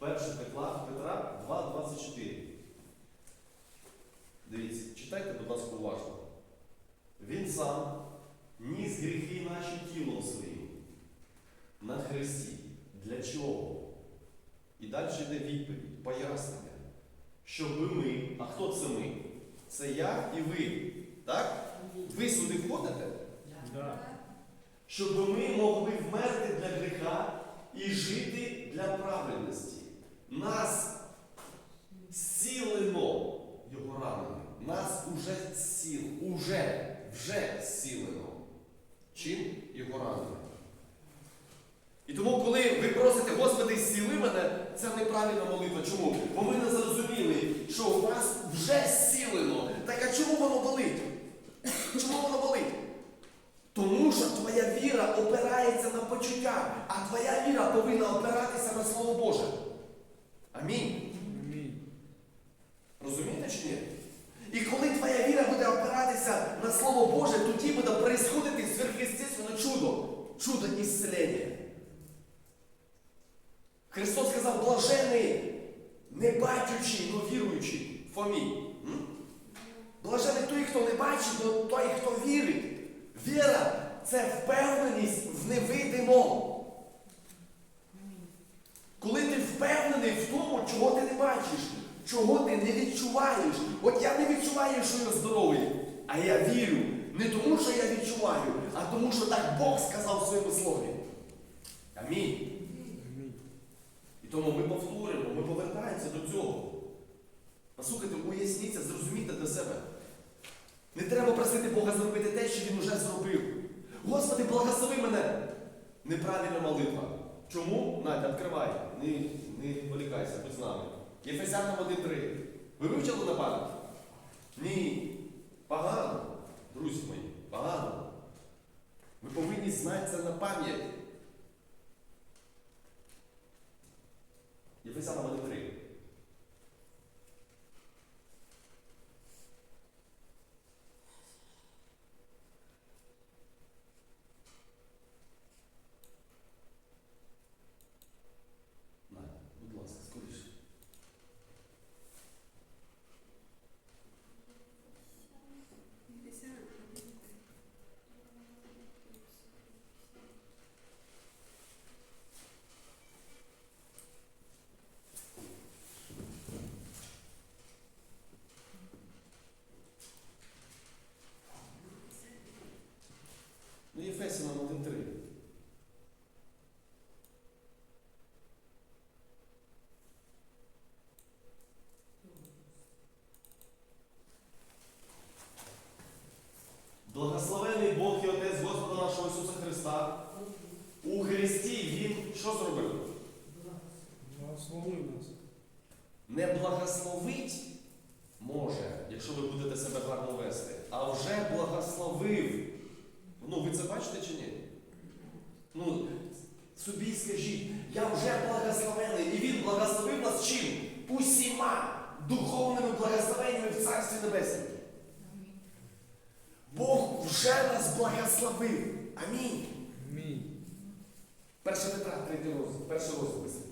1 Петра, Петра 2,24. Дивіться, читайте, будь ласка, уважно. Він сам ніс гріхи наші тілом своїм на хресті. Для чого? І далі йде відповідь, пояснення. Щоби ми, а хто це ми? Це я і ви. Так? Ви сюди входите? Да. Щоб ми могли вмерти для гріха і жити для правильності. Нас зцілено його ранами. Нас уже зціл, уже, вже зцілено. Чим його ранами? І тому, коли ви просите, Господи, зціли мене, це неправильна молитва. Чому? Бо ви не зрозуміли, що у вас вже зцілено. Так а чому воно болить? Чому воно болить? Тому що твоя віра опирається на почуття, а твоя віра повинна опиратися на Слово Боже. Амінь. Амінь. Розумієте чи ні? І коли твоя віра буде опиратися на Слово Боже, тоді буде происходити сверхъестественне чудо. Чудо ісцелення. Христос сказав, блажений, не бачучий, но віруючий. Фомій. Блажений той, хто не бачить, но той, хто вірить. Віра це впевненість в невидимому. Коли ти впевнений в тому, чого ти не бачиш, чого ти не відчуваєш. От я не відчуваю, що я здоровий, а я вірю. Не тому, що я відчуваю, а тому, що так Бог сказав в своєму слові. Амінь. І тому ми повторюємо, ми повертаємося до цього. Послухайте, уясніться, зрозумійте для себе. Не треба просити Бога зробити те, що Він уже зробив. Господи, благослови мене! Неправильна молитва. Чому? Надя, відкривай. Не, не волікайся, будь з нами. Єфесянам 1.3. Ви вивчили на пам'ять? Ні. Погано. Друзі мої, погано. Ви повинні знати це на пам'ять. Єфесянам 1.3. Надя, будь ласка, скоріше. Ну, Єфесянам 1.3. Благословений Бог і Отець Господа нашого Ісуса Христа. У Христі Він що зробив? Благослови нас. Не благословить може, якщо ви будете себе гарно вести, а вже благословив. Ну, ви це бачите чи ні? Ну, собі скажіть, я вже благословений, і Він благословив нас чим? Усіма духовними благословеннями в Царстві Небесному. Бог вже нас благословив. Амінь. Амінь. Перша Петра, третій розділ, перший розділ.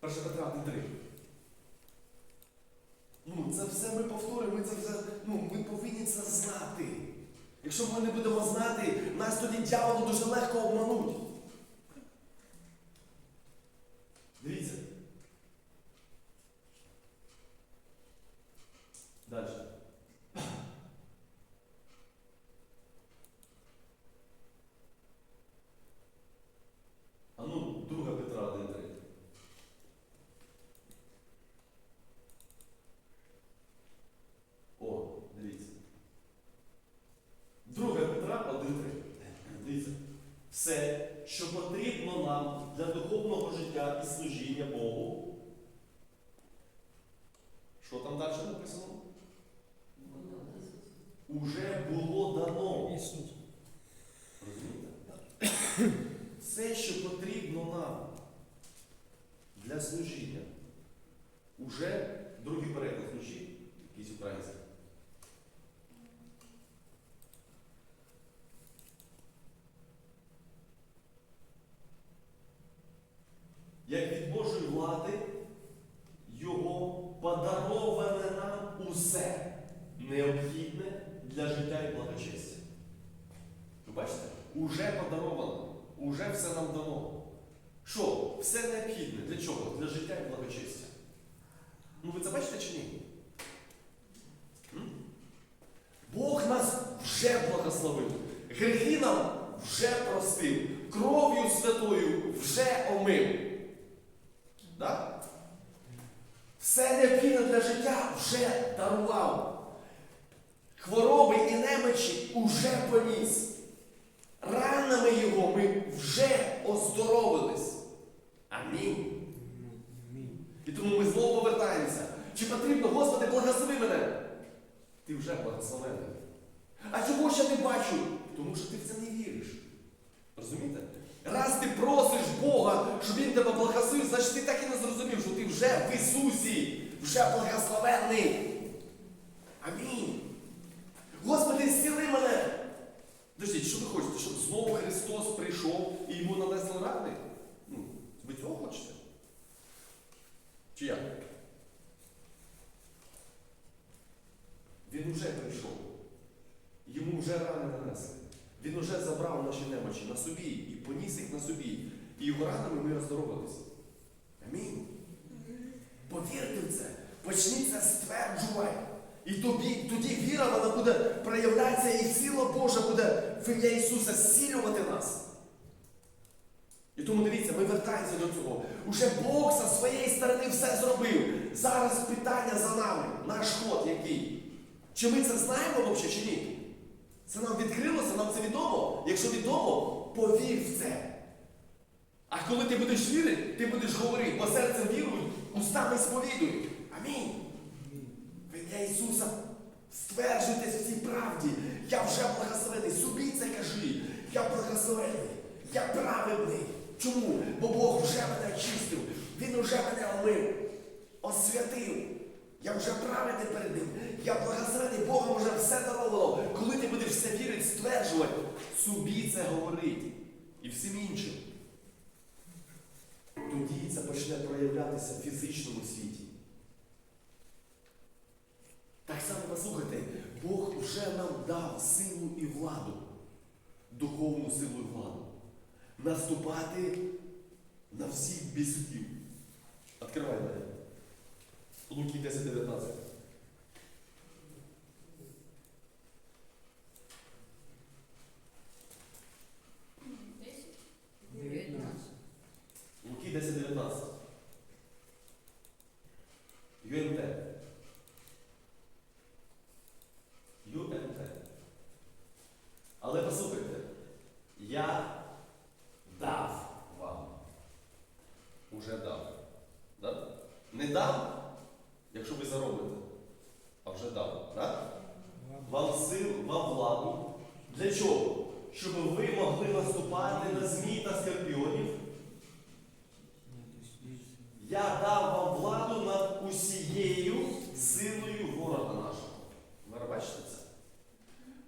Перша Петра, 3. Ну, це все ми повторюємо, ми це все, ну, ми повинні це знати. Якщо ми не будемо знати, нас тоді дьяволу дуже легко обмануть. Дивіться. Далі. А ну, друга Петра 1.3. О, дивіться. Друга Петра 1.3. Дивіться. Все, що потрібно нам для духовного життя і служіння Богу. Що там далі написано? Уже було дано. Ісус. Розумієте? Все, що потрібно нам для служіння. Уже другий переклад вночі, якийсь український. Як уже все нам дано. Що? Все необхідне. Для чого? Для життя і благочестя. Ну ви це бачите чи ні? М? Бог нас вже благословив. Гріхи нам вже простив. Кров'ю святою вже омив. Да? Все необхідне для життя вже дарував. Хвороби і немочі уже поніс. Ранами його ми вже оздоровились. Амінь. І тому ми знову повертаємося. Чи потрібно, Господи, благослови мене? Ти вже благословений. А чого я не бачу? Тому що ти в це не віриш. Розумієте? Раз ти просиш Бога, щоб Він тебе благословив, значить ти так і не зрозумів, що ти вже в Ісусі, вже благословений. Амінь. Господи, зціли мене. Подождіть, що ви хочете? Щоб знову Христос прийшов і йому нанесли рани? Ну, ви цього хочете? Чи як? Він уже прийшов. Йому вже рани нанесли. Він уже забрав наші немочі на собі і поніс їх на собі. І його ранами ми оздоровилися. Амінь. Повірте в це. Почніть це стверджувати. І тобі, тоді віра вона буде проявлятися, і сила Божа буде в ім'я Ісуса зцілювати нас. І тому дивіться, ми вертаємося до цього. Уже Бог зі своєї сторони все зробив. Зараз питання за нами, наш ход який. Чи ми це знаємо взагалі, чи ні? Це нам відкрилося, нам це відомо. Якщо відомо, повір в це. А коли ти будеш вірити, ти будеш говорити, бо серцем вірують, устами сповідують. Амінь. В ім'я Ісуса стверджуйтесь в цій правді. Я вже благословений. Собі це кажи. Я благословений. Я праведний. Чому? Бо Бог вже мене очистив. Він вже мене омив, освятив. Я вже праведний перед ним. Я благословений, Богом вже все даровано. Коли ти будеш все вірити, стверджувати, собі це говорить. І всім іншим. Тоді це почне проявлятися в фізичному світі. Так само послухайте, Бог вже нам дав силу і владу, духовну силу і владу. Наступати на всіх бісів. Відкривай мене. Луки 10.19. Дев'ятнадцять. Луки 10.19. ЮНТ. ЮНТ. Але послухайте, я дав вам. Уже дав. Да? Не дав, якщо ви заробите, а вже дав. Да? Вам сил, вам владу. Для чого? Щоб ви могли наступати на змій та скорпіонів. Я дав вам владу над усією силою ворога нашого. Ви бачите це?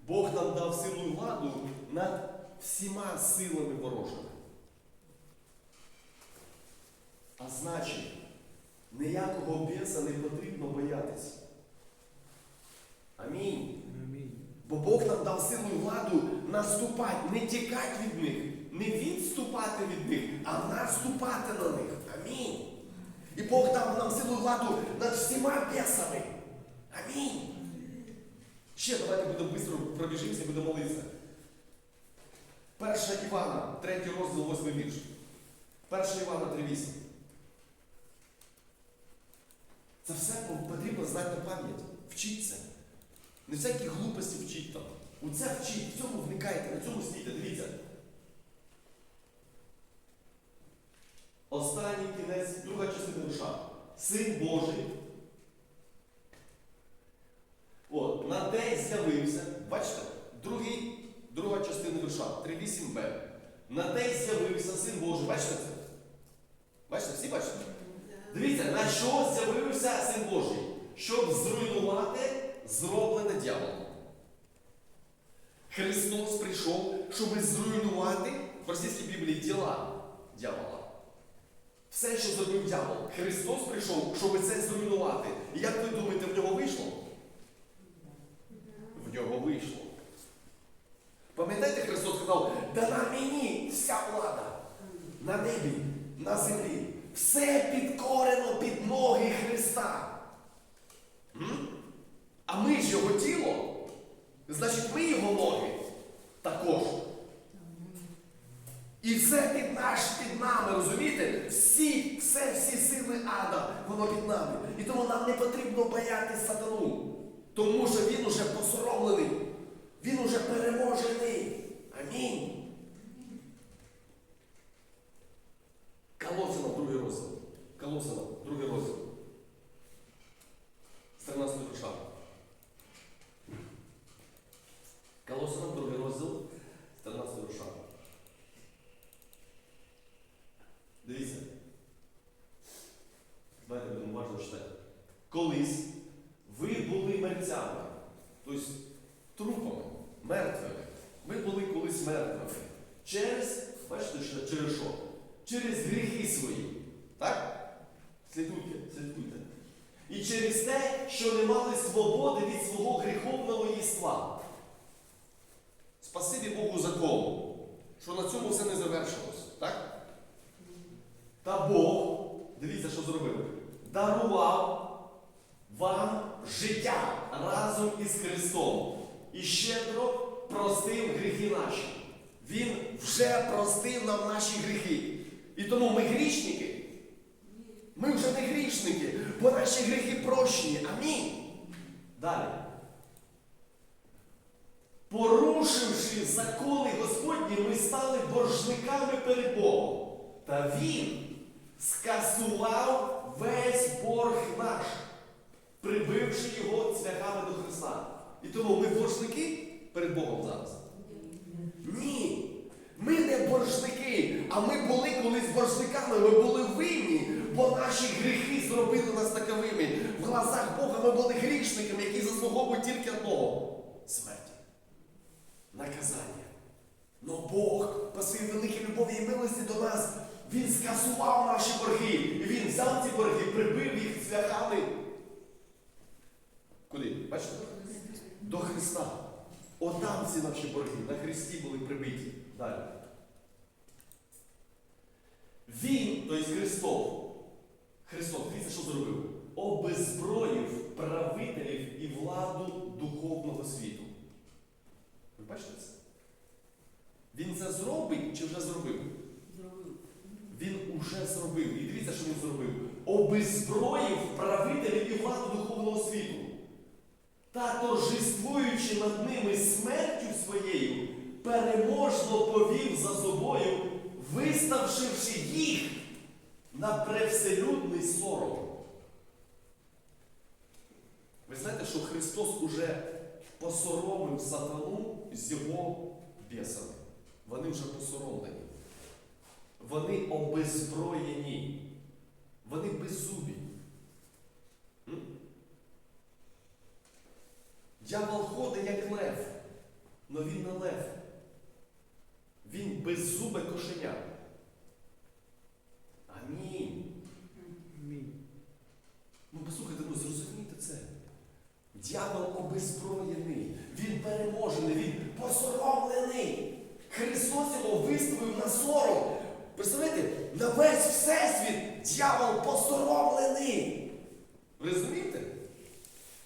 Бог нам дав силу і владу над всіма силами ворожими. А значить, ніякого біса не потрібно боятися. Амінь. Амінь. Бо Бог нам дав силу і владу наступати, не тікати від них, не відступати від них, а наступати на них. Амінь. І Бог дав нам силу і владу над всіма бісами. Амінь. Ще давайте будемо швидко пробіжимося і будемо молитися. Перша Івана, третій розділ, восьмий вірш. Перша Івана 3.8. Це все потрібно знати на пам'ять. Вчіться. Не всякі глупості вчіть там. У це вчіть, в цьому вникайте, на цьому стійте, дивіться. Останній кінець, друга частина душа. Син Божий. От, на те з'явився, бачите, другий, друга частина душа, 3.8b. На те з'явився Син Божий. Бачите це? Бачите, всі бачите? Дивіться, на що з'явився Син Божий? Щоб зруйнувати зроблене дьяволом. Христос прийшов, щоб зруйнувати в російській Біблії діла дьявола. Все, що зробив дьявол. Христос прийшов, щоб це зруйнувати. І як ви думаєте, в нього вийшло? В нього вийшло. Пам'ятаєте, Христос сказав, дана мені вся влада на небі, на землі. Все підкорено під ноги Христа. А ми ж його тіло, значить ми його ноги також. І все під наш, під нами, розумієте? Всі, все, всі сили ада, воно під нами. І тому нам не потрібно боятися сатану. Тому що він уже посоромлений, він уже переможений. Амінь. Колосина, другий розділ. Колосина, другий розділ. З 13 душа. Колосина, другий розділ, з 13 душа. Дивіться. Давайте будемо уважно читати. Колись ви були мерцями, тобто трупами, мертвими. Ми були колись мертвими. Через, бачите, що, через що? Через гріхи свої. Так? Слідуйте, слідуйте. І через те, що не мали свободи від свого гріховного єства. Спасибі Богу закону, що на цьому все не завершилось. Так? Та Бог, дивіться, що зробив, дарував вам життя разом із Христом і щедро простив гріхи наші. Він вже простив нам наші гріхи. І тому ми грішники. Ми вже не грішники, бо наші гріхи прощені. Амінь. Далі. Порушивши закони Господні, ми стали боржниками перед Богом. Та Він скасував весь борг наш, прибивши його цвяхами до Христа. І тому ми боржники перед Богом зараз. Ні. Ми не боржники, а ми були колись боржниками, ми були винні, бо наші гріхи зробили нас таковими. В глазах Бога ми були грішниками, які заслуговують тільки одного смерті. Наказання. Но Бог по своїй великій любові і милості до нас, Він скасував наші борги. Він взяв ці борги, прибив їх цвяхами. Куди? Бачите? До Христа. Отам всі наші борги на Христі були прибиті. Далі. Він, тобто Христос, Христос, дивіться, що зробив? Обезброїв правителів і владу духовного світу. Ви бачите це? Він це зробить чи вже зробив? зробив? Він уже зробив. І дивіться, що він зробив. Обезброїв правителів і владу духовного світу. Та торжествуючи над ними смертю своєю, переможно повів за собою, виставшивши їх на превселюдний сором. Ви знаєте, що Христос уже посоромив сатану з його бісами. Вони вже посоромлені. Вони обезброєні. Вони беззубі. Дьявол ходить як лев, але він не лев. Він беззубе кошеня. Амінь. Ну послухайте, ну зрозумійте це. Дьявол обезброєний, він переможений, він посоромлений. Христос його виставив на сором. Представляєте, на весь всесвіт дьявол посоромлений. Ви розумієте?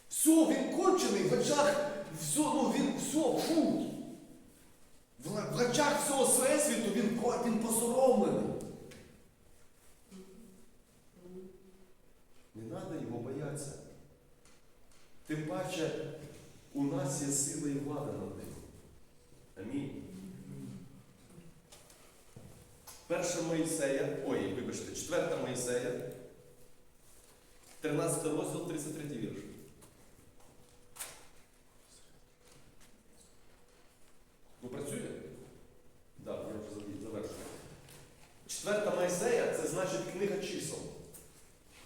Все, він кончений в очах, все, ну він все, фу. В, в очах всього всесвіту він, ко- він посоромлений. Не треба його боятися. Тим паче, у нас є сила і влада над ним. Амінь. Перша Моїсея, ой, вибачте, четверта Моїсея, 13 розділ, 33 вірш. Ну, працює? Так, да, я вже забіг, завершую. Четверта Моїсея це значить книга чисел.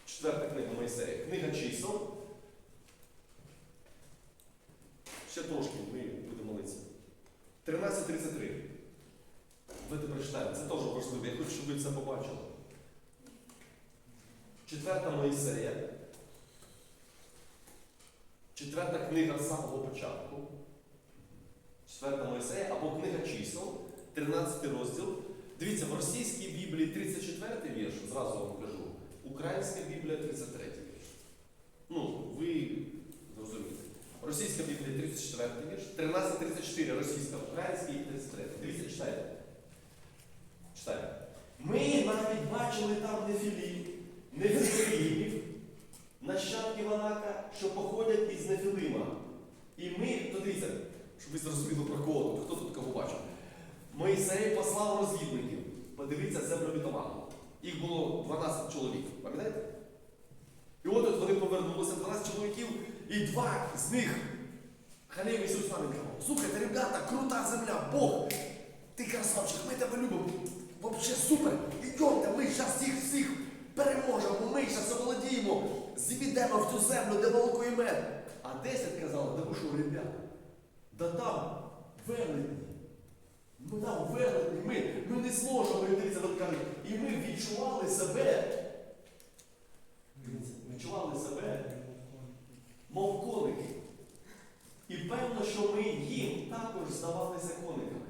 Четверта книга Моїсея. Книга чисел. Ще трошки ми будемо молитися. 13.33. Давайте прочитаємо. Це теж важливо. Я хочу, щоб ви це побачили. Четверта Моїсея. Четверта книга з самого початку. 4 Моїсея або книга чисел, 13 розділ. Дивіться, в російській Біблії 34 вірш, зразу вам кажу. Українська Біблія 33 вірш. Ну, ви зрозумієте. Російська Біблія 34 вірш, 13.34 російська, українська і 33. Дивіться, читайте. Читайте. Ми навіть бачили там нефілів, нефілімів, нащадків Анака, що походять із Нефілима. І ми, то дивіться, щоб ви зрозуміли про кого хто тут кого бачив. Моїсей послав розвідників. Подивіться землю обітовану. Їх було 12 чоловік, пам'ятаєте? І от от вони повернулися, 12 чоловіків, і два з них Халєв Ісус казав, слухайте, ребята, крута земля, Бог, ти красавчик, ми тебе любимо. Вообще супер. Ідемте, ми зараз всіх всіх переможемо, ми зараз оволодіємо, зібідемо в цю землю, де молоко і мед. А 10 казали, да ви що, ребята, да там велетні. Ми там велетні, ми, ми не зможемо, і дивіться, от і ми відчували себе, відчували себе, мов коники. І певно, що ми їм також здавалися кониками.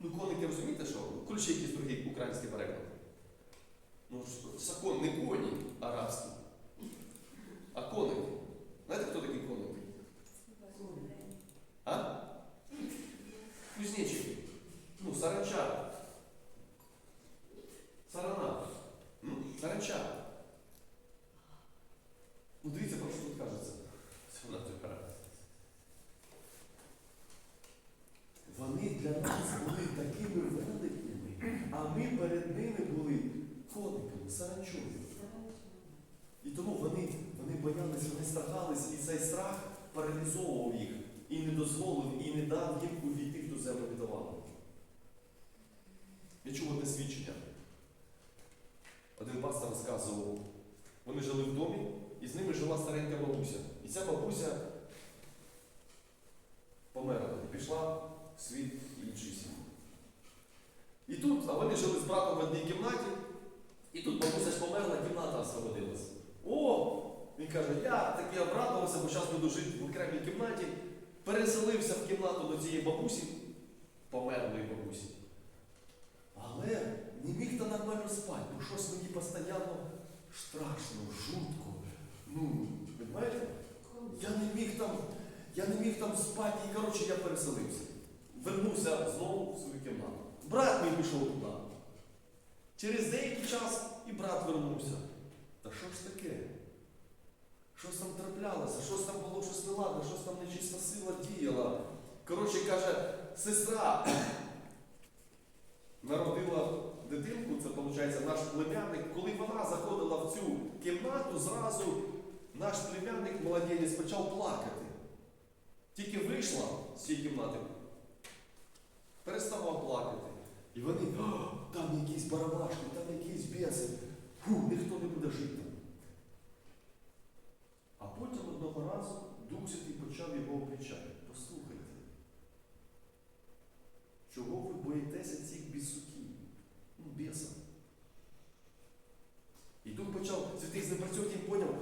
Ну, коники розумієте, що? Ключі якісь другий український переклад. Ну, сакон, не коні арабські, а коники. Знаєте, хто такий коник? А? Кузнечик. Ну, саранча. Сарана. М? Саранча. Ну, дивіться, про що тут кажеться. Це вона тепер. Вони для нас були такими великими, а ми перед ними були кониками, саранчою. І тому вони, вони боялися, вони страхались, і цей страх паралізовував їх і не дозволив, і не дав їм увійти в ту землю віддавану. Одне свідчення. Один пастор розказував, вони жили в домі, і з ними жила старенька бабуся. І ця бабуся померла і пішла в світ інший світ. І тут, а вони жили з братом в одній кімнаті, і тут бабуся ж померла, кімната освободилась. О! Він каже, я таки обрадувався, бо зараз буду жити в окремій кімнаті. Переселився в кімнату до цієї бабусі, померлої бабусі. Але не міг то нормально спати, бо щось мені постійно страшно, жутко. Ну, розумієте? Я не міг там, я не міг там спати, і коротше я переселився. Вернувся знову в свою кімнату. Брат мій пішов туди. Через деякий час і брат вернувся. Та що ж таке? Щось там траплялося, щось там було щось неладне, щось там нечиста сила діяла. Коротше, каже, сестра народила дитинку, це виходить наш племянник. Коли вона заходила в цю кімнату, зразу наш племянник младенець почав плакати. Тільки вийшла з цієї кімнати, переставав плакати. І вони, там якісь барабашки, там якісь біси. Фу, ніхто не буде жити. А потім одного разу Дух Святий почав його облічати. Послухайте, чого ви боїтеся цих бісуків? Ну, біса. І Дух почав, святий з і поняв,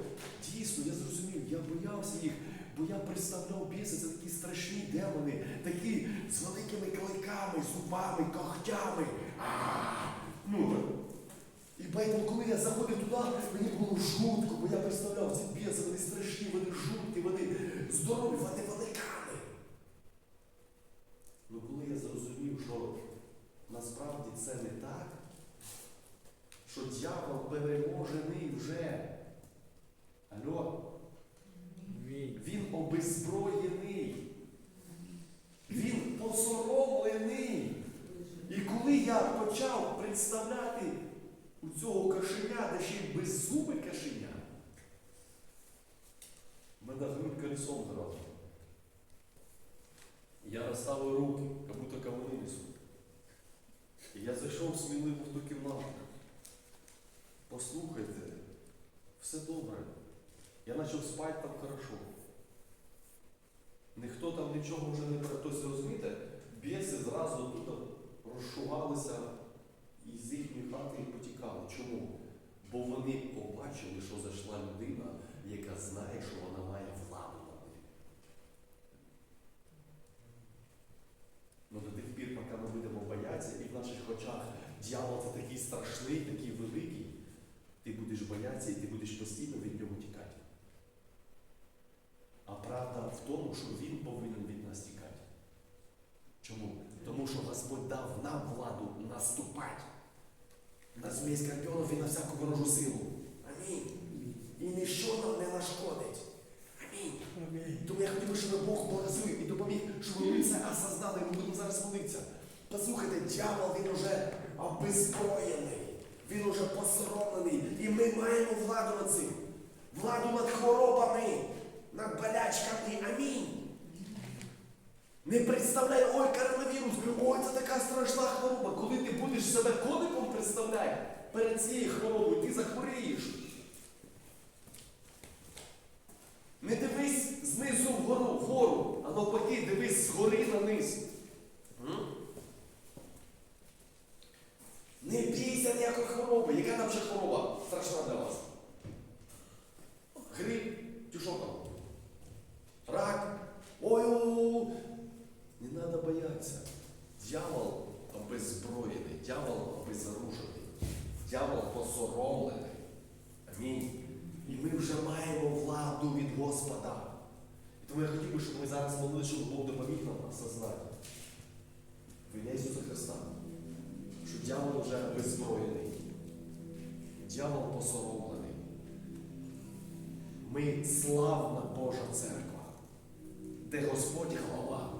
дійсно, я зрозумів, я боявся їх, бо я представляв біси, це такі страшні демони, такі з великими кликами, зубами, когтями. Ну, і поэтому, коли я заходив туди, мені було жутко, бо я представляв ці біси, вони страшні, вони жуткі, вони здорові, вони великани. Ну коли я зрозумів, що насправді це не так, що дьявол переможений вже. Алло, він обеззброєний. Він посоромлений. І коли я почав представляти у цього кашеня, де ще й беззубе кашеня, мене гнуть колесом зразу. Я розставив руки, як будто кавуни несу. І я зайшов сміливо в ту кімнату. Послухайте, все добре. Я почав спати там хорошо. Ніхто там нічого вже не Тобто, розумієте, біси зразу тут розшувалися і з їхньої хати і потікали. Чому? Бо вони побачили, що зайшла людина, яка знає, що вона має владу над ним. такий страшний, такий великий, ти і ти будеш постійно від нього тікати. А правда в тому, що він повинен від нас тікати. Чому? Тому що Господь дав нам владу наступати на змій скорпіонів і на всяку ворожу силу. Амінь. І ніщо нам не нашкодить. Амінь. Тому я хотів, би, щоб Бог благословив і допоміг, щоб ми це осознали. Ми будемо зараз молитися. Послухайте, дьявол, він уже обезброєний, він уже посоромлений. І ми маємо владу над цим. Владу над хворобами, над болячками. Амінь. Не представляй, ой, коронавірус, ой, це така страшна хвороба. Коли ти будеш себе коником представляти перед цією хворобою, ти захворієш. Не дивись знизу вгору, вгору, а навпаки, дивись згори на низ. Не бійся ніякої хвороби. Яка там ще хвороба страшна для вас? Грип, там? Рак. Ой, не треба боятися. Дьявол обеззброєний, дьявол обезоружений, дьявол посоромлений. Амінь. І ми вже маємо владу від Господа. І тому я хотів би, щоб ми зараз молили, щоб Бог допоміг нам осознати. В Ісуса Христа. Що дьявол вже беззброєний. Дьявол посоромлений. Ми славна Божа церква, де Господь голова.